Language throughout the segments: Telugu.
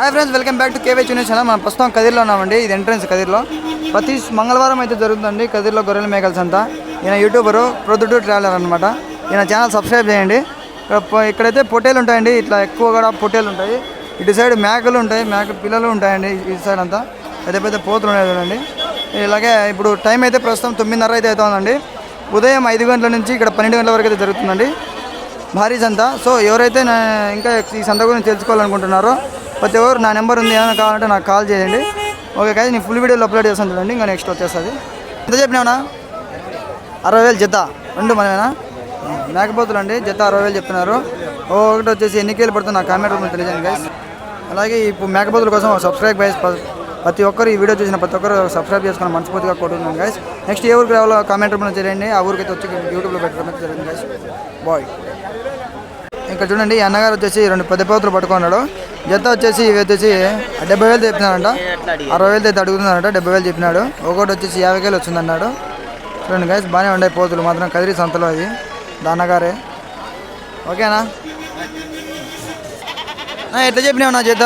Hi friends welcome back to KV చూనే channel మనం ప్రస్తుతం కదిర్లో ఉన్నామండి. ఇది ఎంట్రన్స్ కదిర్లో. ప్రతి మంగళవారం అయితే జరుగుతుందండి. కదిర్లో గొర్రెల మేకల్స్ అంతా ఈయన యూట్యూబరు ప్రొద్దుటూ ట్రావెలర్ అనమాట ఈయన ఛానల్ సబ్స్క్రైబ్ చేయండి. ఇక్కడ ఇక్కడైతే పొట్టేలు ఉంటాయండి. ఇట్లా ఎక్కువ కూడా పొట్టేలు ఉంటాయి. ఇటు సైడ్ మేకలు ఉంటాయి. మేక పిల్లలు ఉంటాయండి ఇటు సైడ్ అంతా. పెద్ద పెద్ద పోతులు ఉన్నాయి చూడండి. ఇలాగే ఇప్పుడు టైం అయితే ప్రస్తుతం తొమ్మిదిన్నర అయితే అవుతుందండి. ఉదయం ఐదు గంటల నుంచి ఇక్కడ పన్నెండు గంటల వరకు అయితే జరుగుతుందండి. భారీ సంత. సో ఎవరైతే నా ఇంకా ఈ సంత గురించి తెలుసుకోవాలనుకుంటున్నారో ప్రతి ఒక్కరు నా నెంబర్ ఉంది ఏమైనా కావాలంటే నాకు కాల్ చేయండి. ఓకే కానీ నేను ఫుల్ వీడియోలో అప్లోడ్ చేస్తాను చూడండి ఇంకా నెక్స్ట్ వచ్చేస్తుంది. ఎంత చెప్పినావునా? అరవై వేలు జత రెండు మనమేనా? మేకపోతులు అండి జత అరవై వేలు చెప్తున్నారు. ఒకటి వచ్చేసి ఎన్ని కేలు పడుతుంది నా కామెంట్ రూపంలో తెలియజేయండి గైస్ అలాగే ఇప్పుడు మేకపోతుల కోసం సబ్స్క్రైబ్ గైస్ ప్రతి ఒక్కరు ఈ వీడియో చూసిన ప్రతి ఒక్కరు సబ్స్క్రైబ్ చేసుకుని మనస్ఫూర్తిగా కొట్టుకున్నాను గైస్ నెక్స్ట్ ఏ ఊరికి రావాలో కామెంట్ రూపంలో చేయండి ఆ ఊరికి అయితే వచ్చి యూట్యూబ్లో పెట్టడం జరిగింది గైస్ బాయ్ ఇక్కడ చూడండి ఈ అన్నగారు వచ్చేసి రెండు పెద్ద పోతులు పట్టుకున్నాడు. జత వచ్చేసి ఇవి వచ్చేసి డెబ్బై వేలు చెప్పినారంట అరవై వేలు అయితే అడుగుతున్నారంట డెబ్బై వేలు చెప్పినాడు. ఒకటి వచ్చేసి యాభై వేలు వచ్చిందన్నాడు. చూడండి గైస్ బాగానే ఉన్నాయి పోతులు మాత్రం కదిరి సంతలో అది. దాన్నగారే ఓకేనా? ఎట్లా చెప్పినావు నా చేత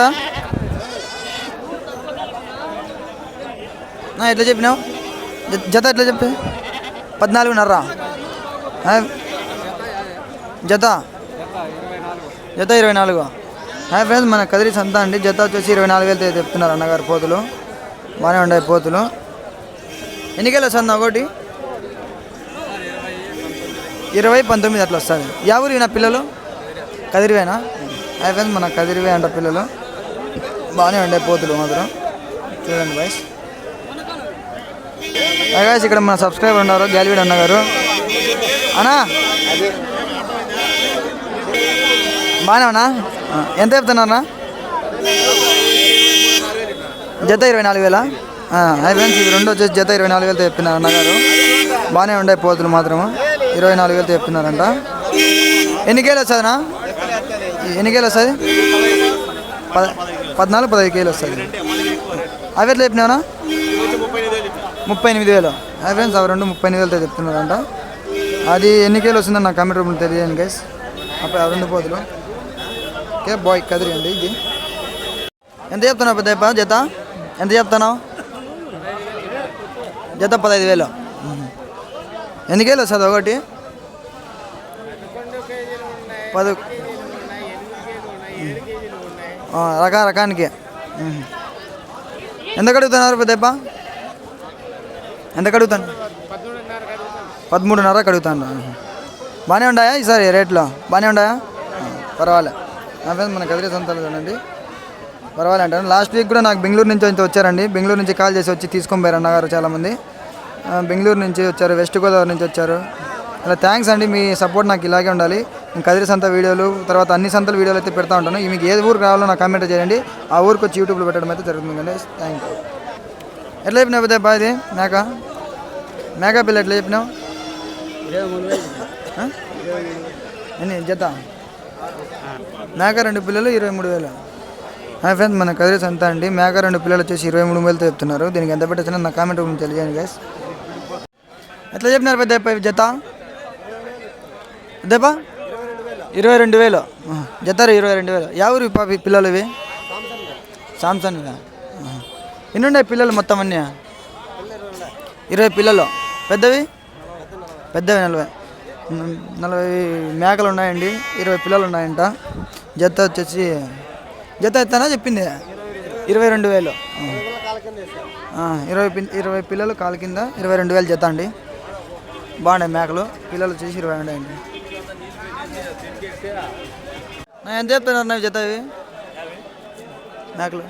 నా ఎట్లా చెప్పినావు? జ- జత ఎట్లా చెప్పి? పద్నాలుగున్నర. జత? జత ఇరవై నాలుగు. హాయ్ ఫ్రెండ్స్ మన కదిరి సంత అండి. జత వచ్చేసి ఇరవై నాలుగు వేలు చెప్తున్నారు అన్నగారు పోతులు. బాగానే ఉన్నాయి పోతులు. ఎన్నికేళ్ళు వస్తుంది ఒకటి? ఇరవై పంతొమ్మిది అట్లా వస్తుంది. యా ఊరి నా పిల్లలు? కదిరివేనా? హాయ్ ఫ్రెండ్స్ మన కదిరివే అంట పిల్లలు. బాగానే ఉండే పోతులు మాత్రం. చూడండి బాయ్స్ గాయస్ ఇక్కడ మన సబ్స్క్రైబర్ ఉన్నారు గ్యాలివీడ్ అన్నగారు. అన్నా? బాగానే ఉన్నా? ఎంత చెప్తున్నారా జత ఇరవై నాలుగు వేల? అవి ఫ్రెండ్స్ ఇవి రెండు వచ్చేసి జత ఇరవై నాలుగు వేలతో చెప్పినారు అన్నగారు. బాగానే ఉండే పోతులు మాత్రము. ఇరవై నాలుగు వేలతో చెప్పినారంట ఎన్ని కేలు వస్తుందినా ఎన్ని వస్తుంది పద పద్నాలుగు పదహైదు కేలు వస్తుంది అవి ఎట్లా చెప్పినావునా ముప్పై ఎనిమిది వేలు. అవి ఫ్రెండ్స్ అవి రెండు ముప్పై ఎనిమిది వేలతో చెప్తున్నారంట. అది ఎన్ని కేలు వస్తుందని నాకు కమెంట్ రూపంలో తెలియదు గైస్ అప్పుడు ఆ రెండు పోతులు. ఓకే బాయ్ కదిరి అండి ఇది. ఎంత చెప్తున్నావు పెద్ద జత? ఎంత చెప్తున్నావు? జత పదహైదు వేలు. ఎన్ని కేలు వస్తుంది ఒకటి? పది. రకా రకానికి. ఎంత కడుగుతున్నారు పెద్దప్ప ఎంత కడుగుతాను? పదమూడున్నర కడుగుతాను. బాగానే ఉన్నాయా ఈసారి రేట్లో? బాగానే ఉన్నాయా పర్వాలే. ఫ్రెండ్స్ మన కదిరి సంతాలు చూడండి. పర్వాలే అంటాను లాస్ట్ వీక్ కూడా నాకు బెంగళూరు నుంచి అయితే వచ్చారండి. బెంగళూరు నుంచి కాల్ చేసి వచ్చి తీసుకొని పోయారు అన్నగారు చాలామంది. బెంగళూరు నుంచి వచ్చారు వెస్ట్ గోదావరి నుంచి వచ్చారు. అలా థ్యాంక్స్ అండి. మీ సపోర్ట్ నాకు ఇలాగే ఉండాలి. నేను కదిరి సంత వీడియోలు తర్వాత అన్ని సంతల వీడియోలు అయితే పెడతా ఉంటాను. మీకు ఏ ఊరు కావాలో నాకు కామెంట్ చేయండి. ఆ ఊరికి వచ్చి యూట్యూబ్లో పెట్టడం అయితే జరుగుతుంది అండి. థ్యాంక్ యూ ఎట్లా చెప్పినావు పెద్ద బాయ్ ఇది? మేక? మేక పిల్ల ఎట్లా చెప్పినావు? ఎన్ని? జత? మేక రెండు పిల్లలు ఇరవై మూడు వేలు. హాయ్ ఫ్రెండ్స్ మన కదిరి సంత అండి. మేక రెండు పిల్లలు వచ్చేసి ఇరవై మూడు వేలతో చెప్తున్నారు. దీనికి ఎంత పెట్టచ్చు నా కామెంట్ రూమ్ తెలియజేయండి గైస్ ఎట్లా చెప్పినారు పెద్ద జత? పెద్దప్ప ఇరవై రెండు వేలు. జతారు ఇరవై రెండు వేలు. ఎవరు ఊరు పాపి పిల్లలు ఇవి? సామ్సంగ్. ఎన్ని ఉన్నాయి పిల్లలు మొత్తం అన్నీ? ఇరవై పిల్లలు. పెద్దవి? పెద్దవి నలభై. నలభై మేకలు ఉన్నాయండి ఇరవై పిల్లలు ఉన్నాయంట. జత వచ్చేసి జత ఎత్తానా చెప్పింది? ఇరవై రెండు వేలు. ఇరవై పి- ఇరవై పిల్లలు కాలు కింద ఇరవై రెండు వేలు జత అండి. బాగున్నాయి మేకలు పిల్లలు వచ్చేసి ఇరవై ఉన్నాయండి నా ఎంత చెప్తున్నారు నా జత ఇవి? మేకలు.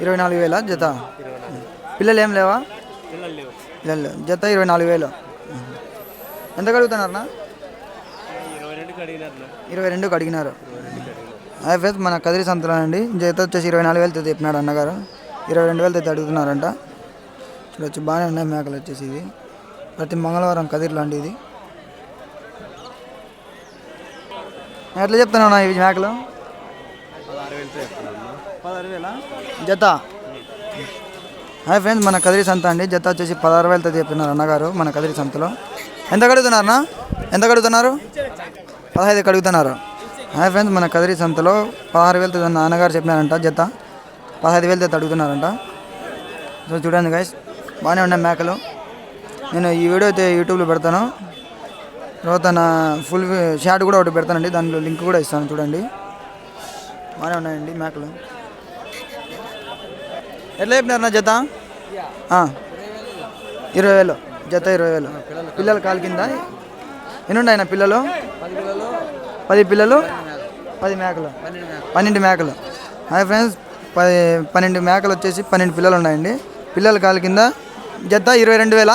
ఇరవై నాలుగు వేల జత? పిల్లలు ఏం లేవా? పిల్లలు లేవు. జత ఇరవై నాలుగు వేలు. ఎంత కడుగుతున్నారన్నా ఇరవై రెండుకి అడిగినారు ఫ్రెండ్స్ మన కదిరి సంతలో అండి జత వచ్చేసి ఇరవై నాలుగు వేలతో చెప్పినాడు అన్నగారు. ఇరవై రెండు వేలతో అడుగుతున్నారంట చూడొచ్చు బాగానే ఉన్నాయి మేకలు వచ్చేసి ఇవి. ప్రతి మంగళవారం కదిరిలో అండి ఇది ఎట్లా చెప్తున్నావు ఇవి మేకలు? జత? హాయ్ ఫ్రెండ్స్ మన కదిరి సంత అండి. జత వచ్చేసి పదహారు వేలతో చెప్పినారు అన్నగారు మన కదిరి సంతలో. ఎంత కడుగుతున్నారన్నా ఎంత కడుగుతున్నారు? పదహైదు కడుగుతున్నారు. హాయ్ ఫ్రెండ్స్ మన కదిరి సంతలో పదహారు వేలతో నాన్నగారు చెప్పినారంట జత. పదహైదు వేలతో అడుగుతున్నారంట సో చూడండి గైస్ బాగానే ఉన్నాయి మేకలు. నేను ఈ వీడియో అయితే యూట్యూబ్లో పెడతాను. తర్వాత నా ఫుల్ షార్ట్ కూడా ఒకటి పెడతానండి. దాంట్లో లింక్ కూడా ఇస్తాను చూడండి. బాగానే ఉన్నాయండి మేకలు. ఎట్లా చెప్పినారు నా జత? ఇరవై వేలు జత ఇరవై వేలు పిల్లలు కాలు కింద. ఎన్ని ఆయన పిల్లలు? పది పిల్లలు పది మేకలు. పన్నెండు మేకలు. హాయ్ ఫ్రెండ్స్ పది పన్నెండు మేకలు వచ్చేసి పన్నెండు పిల్లలు ఉన్నాయండి. పిల్లల కాలు కింద జత ఇరవై రెండు వేల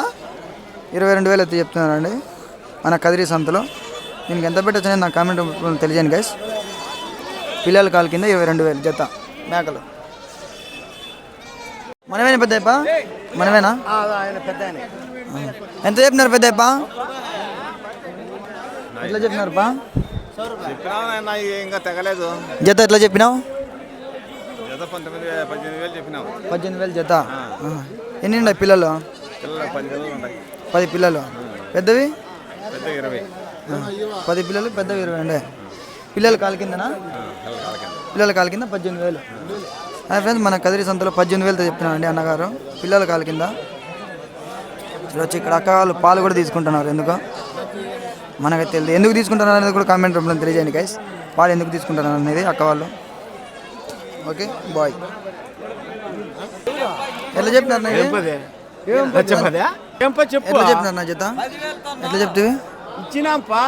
ఇరవై రెండు వేలు అయితే చెప్తున్నారండి. మన కదిరి సంతలో. దీనికి ఎంత పెట్టచ్చు నాకు కామెంట్ తెలియజేయండి గైస్ పిల్లల కాలు కింద ఇరవై రెండు వేలు జత మేకలు. మనమేనా పెద్దయ్యప్ప? మనమేనా? ఎంత చెప్పినారు పెద్దయ్యప్ప? ఎట్లా చెప్పినారు పా ఇంకా తెగలేదు జత ఎట్లా చెప్పినావు? పంతొమ్మిది పద్దెనిమిది వేలు చెప్పినావు పద్దెనిమిది వేలు జత. ఎన్ని ఉన్నాయి పిల్లలు? పది పిల్లలు. పెద్దవి? పెద్ద ఇరవై. ఆ. పది పిల్లలు పెద్దవి ఇరవై అండి పిల్లల కాలు కిందనా? పిల్లల కాలు కింద పద్దెనిమిది వేలు. అదే ఫ్రెండ్స్ మన కదిరి సంతలో పద్దెనిమిది వేలతో చెప్తున్నాను అండి అన్నగారు. పిల్లల కాలు కింద. ఇక్కడ వచ్చి ఇక్కడ అక్క వాళ్ళు పాలు కూడా తీసుకుంటున్నారు ఎందుకో? మనకైతే తెలియదు. ఎందుకు తీసుకుంటున్నారు అనేది కూడా కామెంట్ రూపంలో తెలియజేయండి గైస్ పాలు ఎందుకు తీసుకుంటున్నారు అనేది అక్క వాళ్ళు. ఓకే బాయ్ ఎట్లా చెప్పు? ఎట్లా చెప్పినారు నా జత? ఎట్లా చెప్తే? ఇచ్చినాంపా?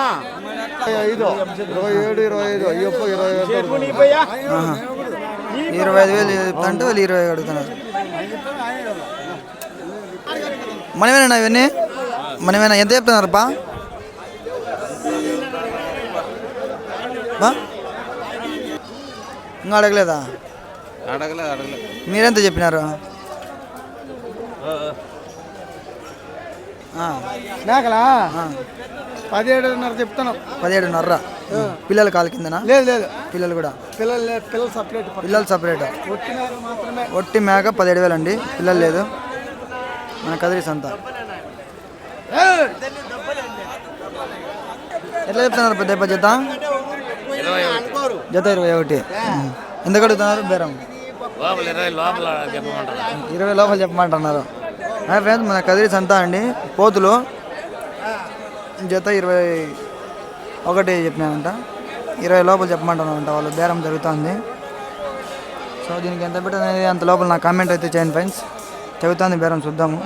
ఇరవై ఏడు ఇరవై ఐదు అయ్యప్ప ఇరవై చెప్పు నీ పోయా? ఇరవై ఐదు వేలు చెప్తాంటే వాళ్ళు ఇరవై అడుగుతున్నారు. మనమేనా ఇవన్నీ? మనమేనా? ఎంత చెప్తున్నారు బా? ఇంకా అడగలేదా? అడగలేదు అడగలేదు. మీరెంత చెప్పినారు? మేకలా? పదిహేడున్నర చెప్తాను పదిహేడున్నర. పిల్లల కాలు కిందనా? లేదు లేదు. పిల్లలు కూడా? పిల్లలు లేదు పిల్లలు సపరేట్ పిల్లలు సపరేట్ ఒట్టి మేక పదిహేడు వేలు అండి పిల్లలు లేదు. మన కదిరి సంత. ఎట్లా చెప్తున్నారు పెద్ద పెద్ద జత? జత ఇరవై ఒకటి. ఎందుకు అడుగుతున్నారు? బేరం. లోపల ఇరవై లోపల చెప్పమంటారు. ఇరవై లోపల చెప్పమంటున్నారు. ఫ్రెండ్స్ మన కదిరి సంత అండి. పోతులు. జత ఇరవై ఒకటి చెప్పినానంట ఇరవై లోపల చెప్పమంటానంట వాళ్ళు బేరం జరుగుతుంది. సో దీనికి ఎంత పెట్టదు అనేది అంత లోపల నా కామెంట్ అయితే చేయండి ఫ్రెండ్స్. చెబుతుంది బేరం చూద్దాము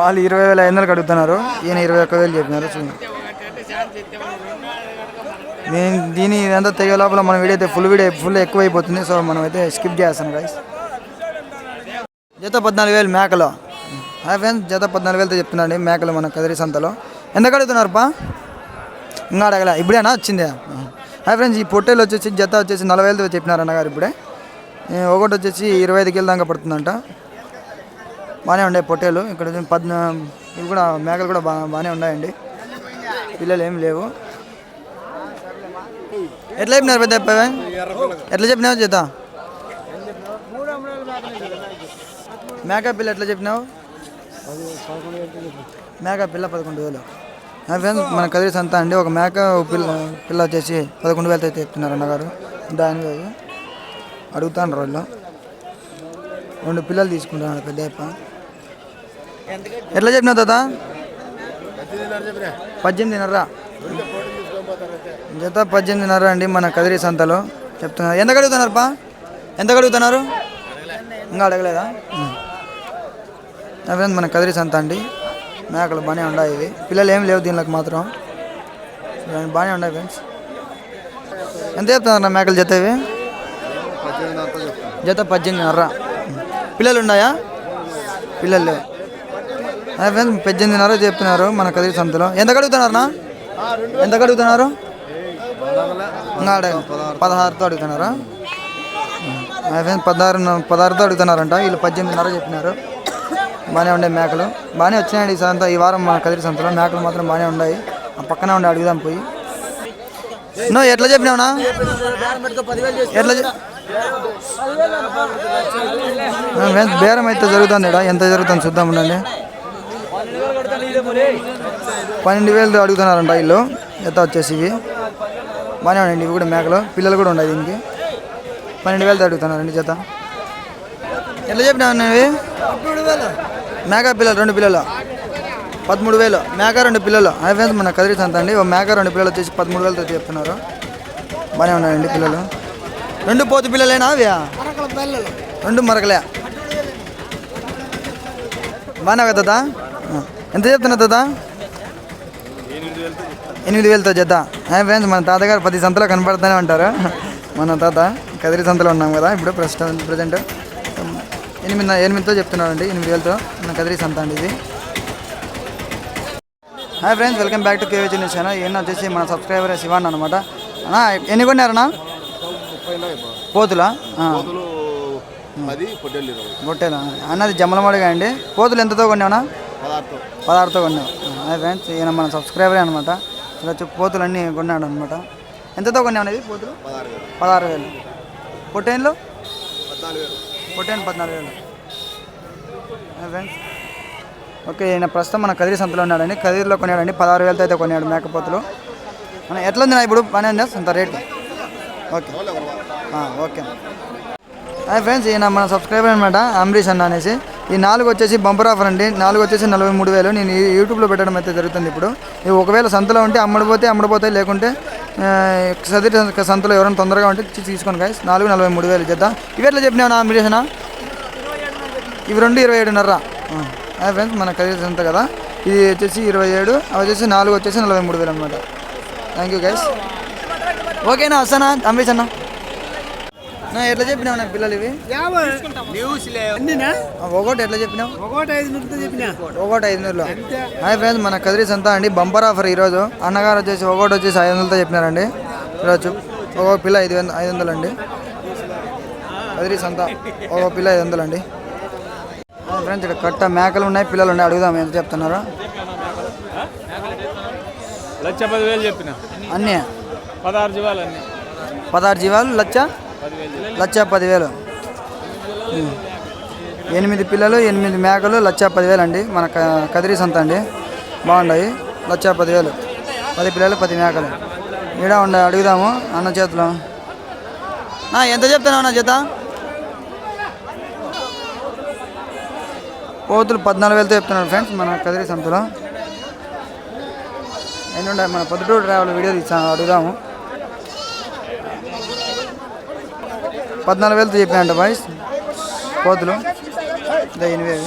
వాళ్ళు ఇరవై వేల ఐదు వందలకు అడుగుతున్నారు. ఈయన ఇరవై ఒక్క వేలు చెప్పినారు చూడండి దీని దీని ఇదంతా తెగే లోపల మన వీడియో అయితే ఫుల్ వీడియో ఫుల్ ఎక్కువ అయిపోతుంది సో మనం అయితే స్కిప్ చేస్తాం గైస్ జత పద్నాలుగు వేలు మేకలో. హాయ్ ఫ్రెండ్స్ జత పద్నాలుగు వేలతో చెప్తున్నాండి మేకలు మన కదిరి సంతలో. ఎంత అడుగుతున్నారుపా ఇంకా అడగలే. ఇప్పుడేనా వచ్చింది? హాయ్ ఫ్రెండ్స్ ఈ పొట్టేలు వచ్చేసి జత వచ్చేసి నలభై వేలతో చెప్పినారు అన్నగారు ఇప్పుడే. ఒకటి వచ్చేసి ఇరవై ఐదు కేలు దాకా పడుతుందంట. బాగానే ఉండే పొట్టేలు. ఇక్కడ పద్ ఇవి కూడా మేకలు కూడా బా బాగానే ఉన్నాయండి. పిల్లలు ఏం లేవు. ఎట్లా చెప్పినారు పెద్ద అబ్బాయి ఎట్లా చెప్పినావు చేత మేకప్ పిల్ల ఎట్లా చెప్పినావు? మేక పిల్ల పదకొండు వేలు. ఫ్రెండ్స్ మన కదిరి సంత అండి ఒక మేక పిల్ల పిల్ల వచ్చేసి పదకొండు వేలతో అయితే చెప్తున్నారు అన్నగారు. దాని అడుగుతాను రోజులో రెండు పిల్లలు తీసుకుంటున్నాడు పెద్ద అప్ప. ఎట్లా చెప్పినావు తాత? పద్దెనిమిదిన్నర జత పద్దెనిమిదిన్నర అండి మన కదిరి సంతలో. చెప్తున్నారు. ఎంత అడుగుతున్నారు పా? ఎంత అడుగుతున్నారు ఇంకా అడగలేదా? నా మన కదిరి సంత అండి. మేకలు బాగానే ఉన్నాయి ఇవి. పిల్లలు ఏం లేవు దీనిలోకి మాత్రం. బాగానే ఉన్నాయి ఫ్రెండ్స్. ఎంత చెప్తున్నారు నా మేకలు జత ఇవి? జత పద్దెనిమిదిన్నర. పిల్లలు ఉన్నాయా? పిల్లలు. లేవు అదే ఫ్రెండ్స్ పద్దెనిమిదిన్నర చెప్తున్నారు మన కదిరి సంతలో. ఎంత అడుగుతున్నారు నా ఎంత అడుగుతున్నారు పదహారుతో అడుగుతున్నారా? ఫ్రెండ్స్ పదహారు పదహారుతో అడుగుతున్నారంట. వీళ్ళు పద్దెనిమిదిన్నర చెప్పినారు. బాగానే ఉండే మేకలు. బాగానే వచ్చినాయండి ఈ సంత. ఈ వారం మన కదిరి సంతలో మేకలు మాత్రం బాగానే ఉన్నాయి. ఆ పక్కనే ఉండి అడుగుదాం పోయి. నువ్వు ఎట్లా చెప్పినావునా ఎట్లా ఫ్రెండ్స్ బేరం అయితే జరుగుతుంది ఈడ. ఎంత జరుగుతుంది చూద్దాం ఉండండి. పన్నెండు వేలు అడుగుతున్నారంట వీళ్ళు ఎత్త వచ్చేసి ఇవి? బాగానే ఉన్నాయండి ఇవి కూడా మేకలు. పిల్లలు కూడా ఉన్నాయి దీనికి. పన్నెండు వేలతో అడుగుతున్నారండి జత. ఎట్లా చెప్పినావు ఇవి? మేక పిల్లలు రెండు పిల్లలు. పదమూడు వేలు. మేక రెండు పిల్లలు. అదే ఫ్రెండ్స్ మన కదిరి సంత అండి మేక రెండు పిల్లలు వచ్చేసి పదమూడు వేలతో చెప్తున్నారు. బాగానే ఉన్నాయండి పిల్లలు. రెండు పోతు పిల్లలేనా అవి? రెండు మరకలే. బాగానే కదా ఎంత చెప్తున్నా తాత? ఎనిమిది వేలతో జత హాయ్ ఫ్రెండ్స్ మన తాతగారు పది సంతలో కనపడుతూనే ఉంటారు. మన తాత కదిరి సంతలో ఉన్నాం కదా ఇప్పుడు ప్రస్తుతం ప్రజెంట్. ఎనిమిది ఎనిమిదితో చెప్తున్నారండి ఎనిమిది వేలతో. మన కదిరి సంత అండి ఇది. Hi friends welcome back to KV news channel ఈయన వచ్చేసి మన సబ్స్క్రైబర్ శివాన్ అనమాట ఎన్ని కొన్నారన్నా? పోతులా? పొట్టేలా? అన్నది జమ్మలమడిగా అండి. పోతులు ఎంతతో కొన్నావునా పదహారుతో కొన్నావు హాయ్ ఫ్రెండ్స్ ఈయన మన సబ్స్క్రైబరే అనమాట ఇలా వచ్చి పోతులు అన్నీ కొన్నాడు అనమాట ఎంతతో కొన్నావు అనేది పోతులు? పదహారు వేలు. పొట్టేన్లు? పద్నాలుగు వేలు. పొట్టేన్ పద్నాలుగు వేలు. ఫ్రెండ్స్. ఓకే ఈయన ప్రస్తుతం మన కదిరి సంతలో ఉన్నాడండి. కదిరిలో కొన్నాడండి. పదహారు వేలతో అయితే కొన్నాడు మేకపోతులు మన ఎట్లా ఉంది ఇప్పుడు బాగానే ఉందా అంత rate? Okay. Okay. Hi friends ఈయన మన సబ్స్క్రైబర్ అనమాట అంబరీష్ అన్న అనేసి. ఈ నాలుగు వచ్చేసి బంపర్ ఆఫర్ అండి. నాలుగు వచ్చేసి నలభై మూడు వేలు. నేను యూట్యూబ్లో పెట్టడం అయితే జరుగుతుంది ఇప్పుడు. ఇవి ఒకవేళ సంతలో ఉంటే అమ్మడిపోతే అమ్మడిపోతాయి లేకుంటే సది సదిరి సంతలో ఎవరైనా తొందరగా ఉంటే తీసుకోండి గాయస్ నాలుగు నలభై మూడు వేలు చేద్దాం. ఇవి ఎట్లా చెప్పినావు నా అంబరీష్ ఇవి రెండు ఇరవై ఏడున్నర. ఫ్రెండ్స్ మన ఖరీదు ఎంత కదా. ఇది వచ్చేసి ఇరవై ఏడు. అవి వచ్చేసి నాలుగు వచ్చేసి నలభై మూడు వేలు అనమాట థ్యాంక్ యూ గైస్ ఓకేనా వస్తానా అమ్మేసన్నా ఎట్లా చెప్పినావు నా పిల్లలు ఇవి? ఒకటి ఎట్లా చెప్పినావు? ఒకటి ఐదు వందలు హాయ్ ఫ్రెండ్స్ మన కదిరి సంత అండి. బంపర్ ఆఫర్ ఈరోజు. అన్నగారు వచ్చేసి ఒకటి వచ్చేసి ఐదు వందలతో చెప్పినారండి. ఈరోజు ఒక పిల్ల ఐదు వంద ఐదు వందలు అండి కదిరి సంత ఒక పిల్ల ఐదు వందలు అండి ఫ్రెండ్స్ ఇక్కడ కట్ట మేకలు ఉన్నాయి పిల్లలు ఉన్నాయి. అడుగుదాం ఎంత చెప్తున్నారు. లక్ష పదివేలు చెప్పిన. అన్నీ? పదహారు జీవాలు అన్ని. పదహారు జీవాలు లచ్చ? లక్ష పదివేలు. ఎనిమిది పిల్లలు ఎనిమిది మేకలు లక్ష పదివేలు అండి మన కదిరి సంత అండి. బాగున్నాయి లక్ష పదివేలు. పది పిల్లలు పది మేకలు. ఈడ ఉండ అడుగుదాము. అన్న చేతిలో. ఎంత చెప్తున్నావు నా చేత పోతులు పద్నాలుగు వేలతో చెప్తున్నాడు ఫ్రెండ్స్ మన కదిరి సంతలో. ఎన్ని ఎన్నుండే మన పొద్దుటూరు ట్రావెల్ వీడియో తీసా అడుగుదాము. పద్నాలుగు వేలతో చెప్పినంట బాయ్స్ కోతులు ఎనిమిది